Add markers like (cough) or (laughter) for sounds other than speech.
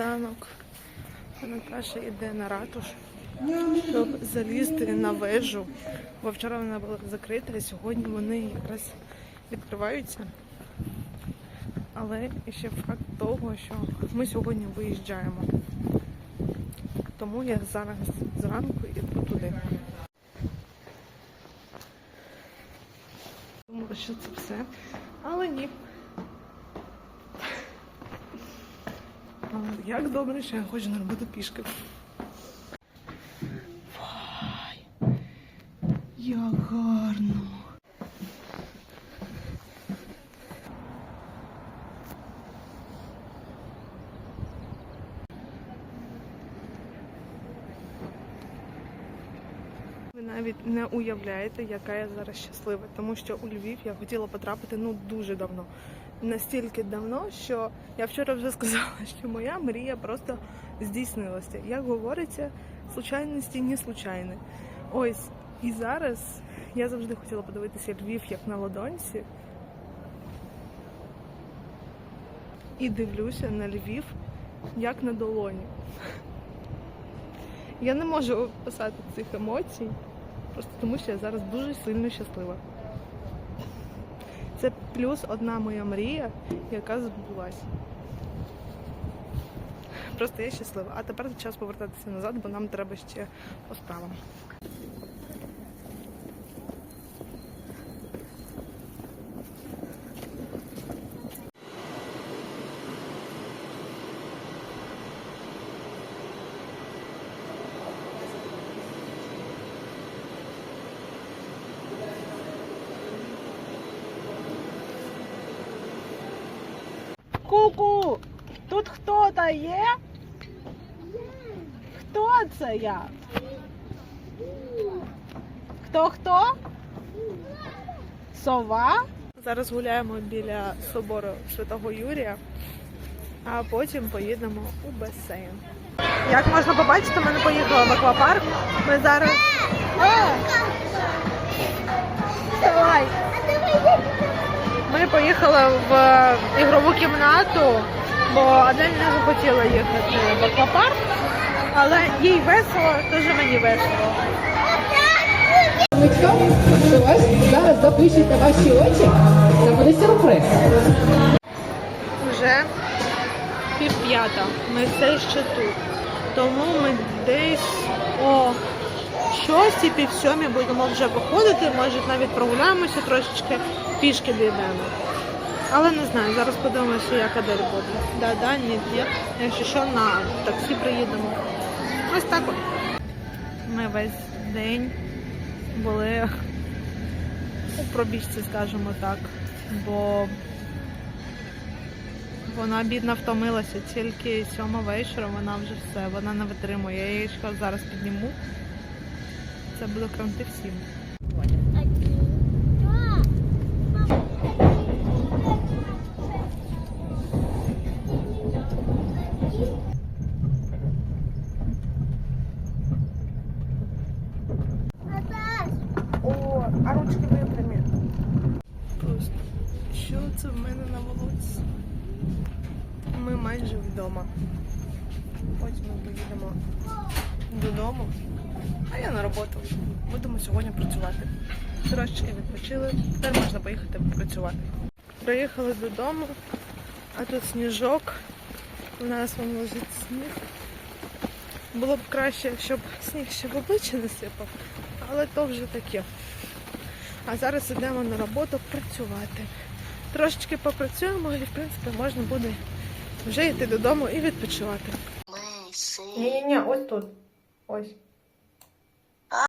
ранок. Наташа йде на ратуш, щоб залізти на вежу. Бо вчора вона була закрита, а сьогодні вони якраз відкриваються. Але ще факт того, що ми сьогодні виїжджаємо. Тому я зараз зранку іду туди. Думала, що це все. Але ні. Як добре, що я хочу на роботу пішки. Вай! Як гарно! Ви навіть не уявляєте, яка я зараз щаслива, тому що у Львів я хотіла потрапити ну дуже давно. Настільки давно, що я вчора вже (laughs) сказала, що моя мрія просто здійснилася. Як говориться, случайності не случайні. Ось і зараз я завжди хотіла подивитися Львів як на ладонці. І дивлюся на Львів як на долоні. Я не можу описати цих емоцій, просто тому що я зараз дуже сильно щаслива. Це плюс одна моя мрія, яка збулася. Просто я щаслива. А тепер час повертатися назад, бо нам треба ще по Ку-ку! Тут хто-то є? Хто це я? Хто хто? Сова? Зараз гуляємо біля собору Святого Юрія, а потім поїдемо у басейн. Як можна побачити, ми не поїхали в аквапарк. Ми зараз. Е! Давай! Ми поїхали в ігрову кімнату, бо Адель не захотіла їхати в аквапарк, але їй весело, дуже мені весело. Що вас зараз запишете ваші очі, це буде сюрприз. Вже пів п'ята. Ми все ще тут. Тому ми десь о шостій, пів сьомій будемо вже виходити. Може навіть прогуляємося трошечки, пішки дійдемо. Але не знаю, зараз подивимося, як Адель буде. Да, да, ні, ні. Якщо що, на таксі приїдемо. Ось так от. Ми весь день були у пробіжці, скажімо так. Бо вона бідна втомилася, тільки сьома вечора вона вже все, вона не витримує. Я її зараз підніму. Це буде кранти всім. О, а ручки випрямі. Просто що це в мене на волосі? Ми майже вдома. Потім ми поїдемо додому, а я на роботу. Будемо сьогодні працювати. Трошечки відпочили, тепер можна поїхати працювати. Приїхали додому, а тут сніжок. У нас вон лежить сніг. Було б краще, щоб сніг ще в обличчя не сипав, але то вже таке. А зараз йдемо на роботу працювати. Трошечки попрацюємо і, в принципі, можна буде вже йти додому і відпочивати. Ні-ні-ні, ось тут. Ось.